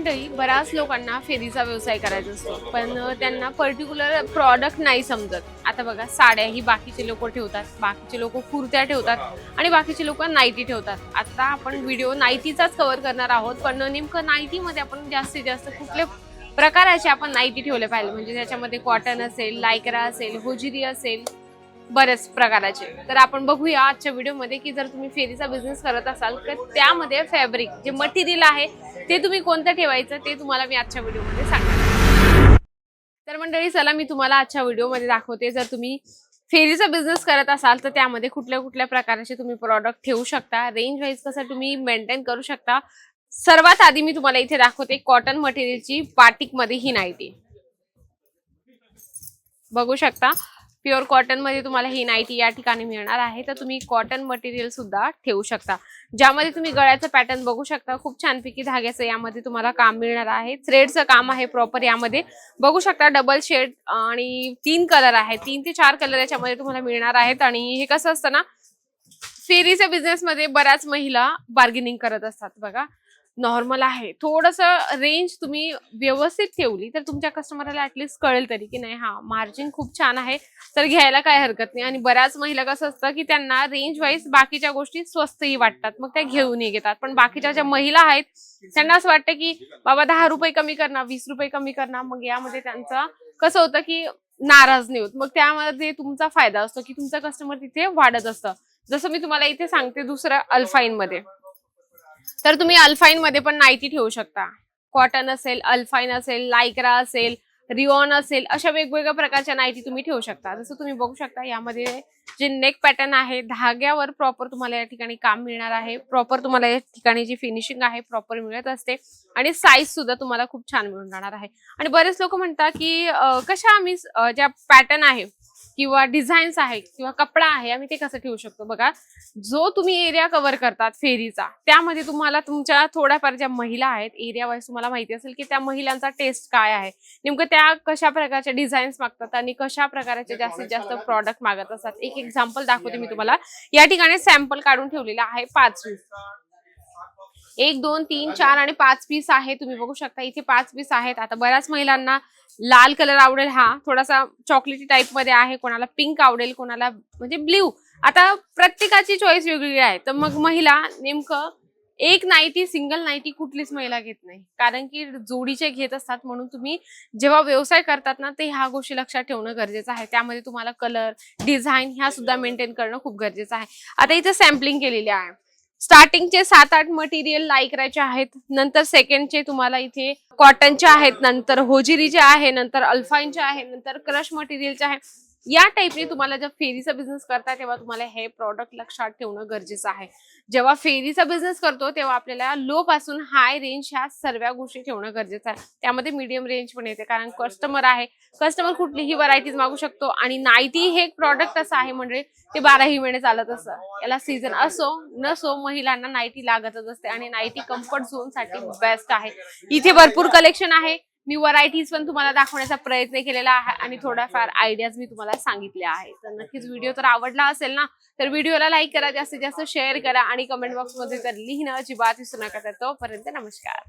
मंडळी बऱ्याच लोकांना फेरीचा व्यवसाय करायचा असतो. पण त्यांना पर्टिक्युलर प्रॉडक्ट नाही समजत. आता बघा साड्या ही बाकीचे लोक ठेवतात. बाकीचे लोक कुर्त्या ठेवतात आणि बाकीचे लोक नाईटी ठेवतात. आता आपण व्हिडिओ नाईटीचाच कव्हर करणार आहोत पण नेमकं नाईटीमध्ये आपण जास्तीत जास्त कुठले प्रकाराचे आपण नाईटी ठेवले पाहिजे? म्हणजे त्याच्यामध्ये कॉटन असेल लायकरा असेल होजिरी असेल बऱ्याच प्रकाराचे. तर आपण बघूया आजच्या व्हिडिओमध्ये की जर तुम्ही फेरीचा बिझनेस करत असाल तर त्यामध्ये फॅब्रिक जे मटेरियल आहे ते तुम्ही कोणतं ठेवायचं ते तुम्हाला मी आजच्या व्हिडिओमध्ये सांगणार तर मंडळी चला मी तुम्हाला आजच्या व्हिडिओमध्ये दाखवते. जर तुम्ही फेरीचा बिझनेस करत असाल तर त्यामध्ये कुठल्या कुठल्या प्रकारचे तुम्ही प्रॉडक्ट ठेवू शकता रेंज वाईज कसं तुम्ही मेंटेन करू शकता. सर्वात आधी मी तुम्हाला इथे दाखवते कॉटन मटेरियलची बाटिकमध्ये ही नाईटी बघू शकता. प्युअर कॉटनमध्ये तुम्हाला ही नाईटी या ठिकाणी मिळणार आहे. तर तुम्ही कॉटन मटेरियल सुद्धा ठेवू शकता. ज्यामध्ये तुम्ही गळ्याचं पॅटर्न बघू शकता. खूप छानपैकी धाग्याचं यामध्ये तुम्हाला काम मिळणार आहे. थ्रेडचं काम आहे प्रॉपर यामध्ये. बघू शकता डबल शेड आणि तीन कलर आहे तीन ते चार कलर याच्यामध्ये तुम्हाला मिळणार आहेत. आणि हे कसं असतं ना फेरीच्या बिझनेस मध्ये बऱ्याच महिला बार्गेनिंग करत असतात बघा. नॉर्मल आहे. थोडंसं रेंज तुम्ही व्यवस्थित ठेवली तर तुमच्या कस्टमरला ऍटलिस्ट कळेल तरी की नाही हा मार्जिन खूप छान आहे तर घ्यायला काय हरकत नाही. आणि बऱ्याच महिला कसं असतं की त्यांना रेंज वाईज बाकीच्या गोष्टी स्वस्तही वाटतात मग त्या घेऊनही घेतात. पण बाकीच्या ज्या महिला आहेत त्यांना असं वाटतं की बाबा दहा रुपये कमी करणार वीस रुपये कमी करणार मग यामध्ये त्यांचं कसं होतं की नाराज नाही होत. मग त्यामध्ये तुमचा फायदा असतो की तुमचा कस्टमर तिथे वाढत असतं. जसं मी तुम्हाला इथे सांगते दुसरं अल्फाईन मध्ये तर तुम्ही अल्फाईन मध्ये पण नाईटी ठेवू शकता. कॉटन असेल अल्फाईन असेल लायक्रा असेल रिओन असेल अशा वेगवेगळ्या प्रकारच्या नाईटी तुम्ही ठेवू शकता. जसं तुम्ही बघू शकता यामध्ये जे नेक पॅटर्न आहे धाग्यावर प्रॉपर तुम्हाला या ठिकाणी काम मिळणार आहे. प्रॉपर तुम्हाला या ठिकाणी जी फिनिशिंग आहे प्रॉपर मिळत असते. आणि साईज सुद्धा तुम्हाला खूप छान मिळून जाणार आहे. आणि बरेच लोक म्हणतात की कशा आम्ही ज्या पॅटर्न आहे किंवा डिझाईन्स आहे किंवा कपडा आहे आम्ही ते कसं ठेवू शकतो? बघा जो तुम्ही एरिया कव्हर करतात फेरीचा त्यामध्ये तुम्हाला तुमच्या थोड्याफार ज्या महिला आहेत एरिया वाईज तुम्हाला माहिती असेल की त्या महिलांचा टेस्ट काय आहे. नेमकं त्या कशा प्रकारच्या डिझाईन्स मागतात आणि कशा प्रकारचे जास्तीत जास्त प्रॉडक्ट मागत असतात? एक एक्झाम्पल दाखवते मी तुम्हाला. या ठिकाणी सॅम्पल काढून ठेवलेला आहे पाच एक दोन तीन चार आणि पाच पीस आहे. तुम्ही बघू शकता इथे पाच पीस आहेत. आता बऱ्याच महिलांना लाल कलर आवडेल हा. थोडासा चॉकलेटी टाईपमध्ये आहे. कोणाला पिंक आवडेल कोणाला म्हणजे ब्ल्यू आता प्रत्येकाची चॉईस वेगवेगळी आहे. तर मग महिला नेमकं एक नाईटी सिंगल नाईटी कुठलीच महिला घेत नाही. कारण की जोडीचे घेत असतात. म्हणून तुम्ही जेव्हा व्यवसाय करतात ना ते ह्या गोष्टी लक्षात ठेवणं गरजेचं आहे. त्यामध्ये तुम्हाला कलर डिझाईन ह्या सुद्धा मेंटेन करणं खूप गरजेचं आहे. आता इथे सॅम्पलिंग केलेली आहे. स्टार्टिंगचे सात आठ मटेरियल लायकराचे आहेत. नंतर सेकंडचे तुम्हाला इथे कॉटनचे आहेत. नंतर होजिरीचे आहे नंतर अल्फाईनचे आहे नंतर क्रश मटेरियलचे आहे. या टाईपने तुम्हाला जर फेरीचा बिझनेस करता तेव्हा तुम्हाला हे प्रॉडक्ट लक्षात ठेवणं गरजेचं आहे. जेव्हा फेरीचा बिझनेस करतो तेव्हा आपल्याला लो पासून हाय रेंज ह्या सर्व गोष्टी ठेवणं गरजेचं आहे. त्यामध्ये मीडियम रेंज पण येते कारण कस्टमर आहे. कस्टमर कुठलीही व्हरायटीज मागू शकतो आणि नाईटी हे एक प्रॉडक्ट असं आहे म्हणजे ते बाराही महिने चालत असतं. याला सीझन असो नसो महिलांना नाईटी लागतच असते आणि नाईटी कम्फर्ट झोनसाठी बेस्ट आहे. इथे भरपूर कलेक्शन आहे. मी व्हरायटीज पण तुम्हाला दाखवण्याचा प्रयत्न केलेला आहे आणि थोड्याफार आयडियाज मी तुम्हाला सांगितल्या आहे तर नक्कीच व्हिडिओ तर आवडला असेल ना तर व्हिडिओला लाईक करा जास्तीत जास्त शेअर करा आणि कमेंट बॉक्समध्ये तर लिहिणं अजिबात विसरू नका. तर तोपर्यंत नमस्कार.